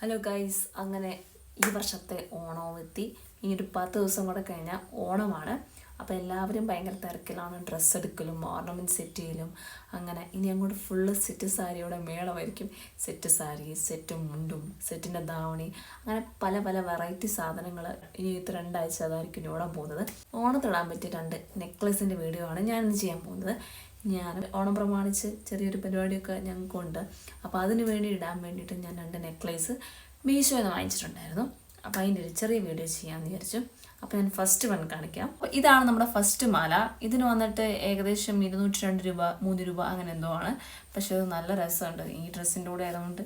Hello guys അങ്ങനെ ഈ വർഷത്തെ ഓണവും എത്തി. ഇനി ഒരു പത്ത് ദിവസം കൂടെ കഴിഞ്ഞാൽ ഓണമാണ്. അപ്പോൾ എല്ലാവരും ഭയങ്കര തിരക്കിലാണ്. ഡ്രസ്സ് എടുക്കലും ഓർണമെന്റ് സെറ്റ് ചെയ്യലും അങ്ങനെ ഇനി അങ്ങോട്ട് ഫുള്ള് സെറ്റ് സാരിയോടെ മേളമായിരിക്കും. സെറ്റ് സാരി സെറ്റ് മുണ്ടും സെറ്റിന്റെ ധാവണി അങ്ങനെ പല പല വെറൈറ്റി സാധനങ്ങൾ ഇനി ഇത് രണ്ടാഴ്ച അതായിരിക്കും ഇനി ഓടാൻ പോകുന്നത്. ഓണത്തിടാൻ പറ്റിയ രണ്ട് നെക്ലസിന്റെ വീഡിയോ ആണ് ഞാനിന്ന് ചെയ്യാൻ പോകുന്നത്. ഞാൻ ഓണം പ്രമാണിച്ച് ചെറിയൊരു പരിപാടിയൊക്കെ ഞങ്ങൾക്കുണ്ട്. അപ്പോൾ അതിന് വേണ്ടി ഇടാൻ വേണ്ടിയിട്ട് ഞാൻ രണ്ട് നെക്ലേസ് മീശോ എന്ന് വാങ്ങിച്ചിട്ടുണ്ടായിരുന്നു. അപ്പോൾ അതിന്റെ ഒരു ചെറിയ വീഡിയോ ചെയ്യാമെന്ന് വിചാരിച്ചു. അപ്പോൾ ഞാൻ ഫസ്റ്റ് വൺ കാണിക്കാം. അപ്പോൾ ഇതാണ് നമ്മുടെ ഫസ്റ്റ് മാല. ഇതിന് വന്നിട്ട് ഏകദേശം ഇരുന്നൂറ്റി രണ്ട് രൂപ മൂന്ന് രൂപ അങ്ങനെ എന്തോ ആണ്. പക്ഷേ അത് നല്ല രസമുണ്ട്. ഈ ഡ്രസ്സിന്റെ കൂടെ ആയതുകൊണ്ട്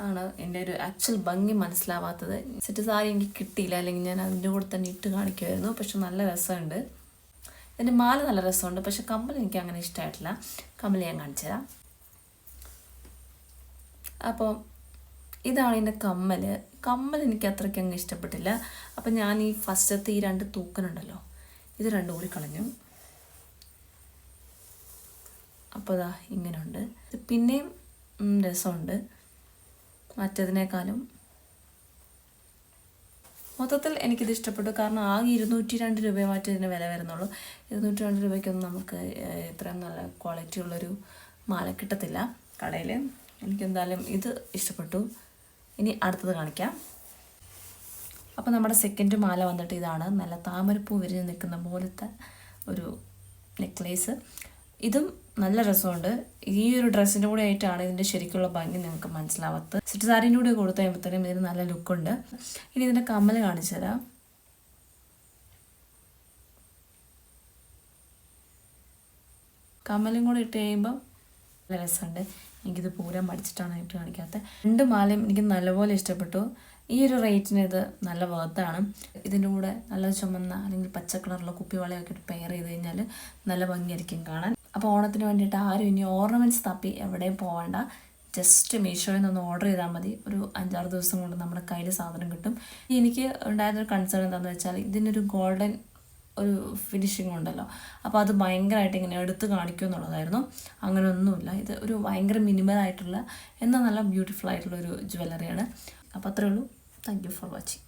ആണ് എന്റെ ഒരു ആക്ച്വൽ ഭംഗി മനസ്സിലാവാത്തത്. സെറ്റ് സാരി എനിക്ക് കിട്ടിയില്ല. അല്ലെങ്കിൽ ഞാൻ അതിന്റെ കൂടെ തന്നെ ഇട്ട് കാണിക്കുമായിരുന്നു. പക്ഷെ നല്ല രസമുണ്ട്. ഇതിന്റെ മാല നല്ല രസമുണ്ട് പക്ഷെ കമ്മൽ എനിക്ക് അങ്ങനെ ഇഷ്ടമായിട്ടില്ല. കമ്മൽ ഞാൻ കാണിച്ചു തരാം. അപ്പോൾ ഇതാണ് എന്റെ കമ്മൽ. കമ്മൽ എനിക്ക് അത്രയ്ക്ക് അങ്ങ് ഇഷ്ടപ്പെട്ടില്ല. അപ്പം ഞാൻ ഈ ഫസ്റ്റത്തെ ഈ രണ്ട് തൂക്കനുണ്ടല്ലോ ഇത് രണ്ടും കൂടി കളഞ്ഞു. അപ്പോൾ ഇതാ ഇങ്ങനെയുണ്ട് പിന്നെയും രസമുണ്ട്. മറ്റതിനേക്കാളും മൊത്തത്തിൽ എനിക്കിത് ഇഷ്ടപ്പെട്ടു. കാരണം ആകെ ഇരുന്നൂറ്റി രണ്ട് രൂപയെ മാറ്റി ഇതിന് വില വരുന്നുള്ളൂ. ഇരുന്നൂറ്റി രണ്ട് രൂപയ്ക്കൊന്നും നമുക്ക് ഇത്രയും നല്ല ക്വാളിറ്റി ഉള്ളൊരു മാല കിട്ടത്തില്ല കടയിൽ എനിക്കെന്തായാലും ഇത് ഇഷ്ടപ്പെട്ടു. ഇനി അടുത്തത് കാണിക്കാം. അപ്പോൾ നമ്മുടെ സെക്കൻഡ് മാല വന്നിട്ട് ഇതാണ്. നല്ല താമരപ്പൂ വിരിഞ്ഞ് നിൽക്കുന്ന പോലത്തെ ഒരു നെക്ലേസ് ഇതും നല്ല രസമുണ്ട്. ഈ ഒരു ഡ്രസ്സിന്റെ കൂടെ ആയിട്ടാണ് ഇതിന്റെ ശരിക്കുള്ള ഭംഗി നിങ്ങൾക്ക് മനസ്സിലാവാത്തത്. സെറ്റ് സാരിന്റെ കൂടെ കൊടുത്തു കഴിയുമ്പോഴത്തേനും ഇതിന് നല്ല ലുക്കുണ്ട്. ഇനി ഇതിന്റെ കമ്മൽ കാണിച്ചു തരാം. കമ്മലും കൂടെ ഇട്ട് കഴിയുമ്പോൾ നല്ല രസമുണ്ട്. എനിക്കിത് പൂരം പഠിച്ചിട്ടാണ് ഇട്ട് കാണിക്കാത്തത്. രണ്ട് മാലയും എനിക്ക് നല്ലപോലെ ഇഷ്ടപ്പെട്ടു. ഈ ഒരു റേറ്റിന് ഇത് നല്ല വേർത്താണ് ഇതിന്റെ കൂടെ നല്ല ചുമന്ന അല്ലെങ്കിൽ പച്ച കളറുള്ള കുപ്പിവളയൊക്കെ ഇട്ട് പെയർ ചെയ്ത് കഴിഞ്ഞാൽ നല്ല ഭംഗിയായിരിക്കും കാണാൻ. അപ്പോൾ ഓണത്തിന് വേണ്ടിയിട്ട് ആരും ഇനി ഓർണമെന്റ്സ് തപ്പി എവിടെയും പോകണ്ട ജസ്റ്റ് മീഷോയിൽ നിന്ന് ഓർഡർ ചെയ്താൽ മതി. ഒരു അഞ്ചാറ് ദിവസം കൊണ്ട് നമ്മുടെ കയ്യിൽ സാധനം കിട്ടും. എനിക്ക് ഉണ്ടായിരുന്നൊരു കൺസേൺ എന്താണെന്ന് വെച്ചാൽ ഇതിനൊരു ഗോൾഡൻ ഒരു ഫിനിഷിംഗ് ഉണ്ടല്ലോ. അപ്പോൾ അത് ഭയങ്കരമായിട്ട് ഇങ്ങനെ എടുത്ത് കാണിക്കും എന്നുള്ളതായിരുന്നു. അങ്ങനെ ഒന്നുമില്ല. ഇത് ഒരു ഭയങ്കര മിനിമൽ ആയിട്ടുള്ള എന്നാൽ നല്ല ബ്യൂട്ടിഫുൾ ആയിട്ടുള്ള ഒരു ജ്വല്ലറിയാണ് അപ്പോൾ അത്രേ ഉള്ളൂ. Thank you for watching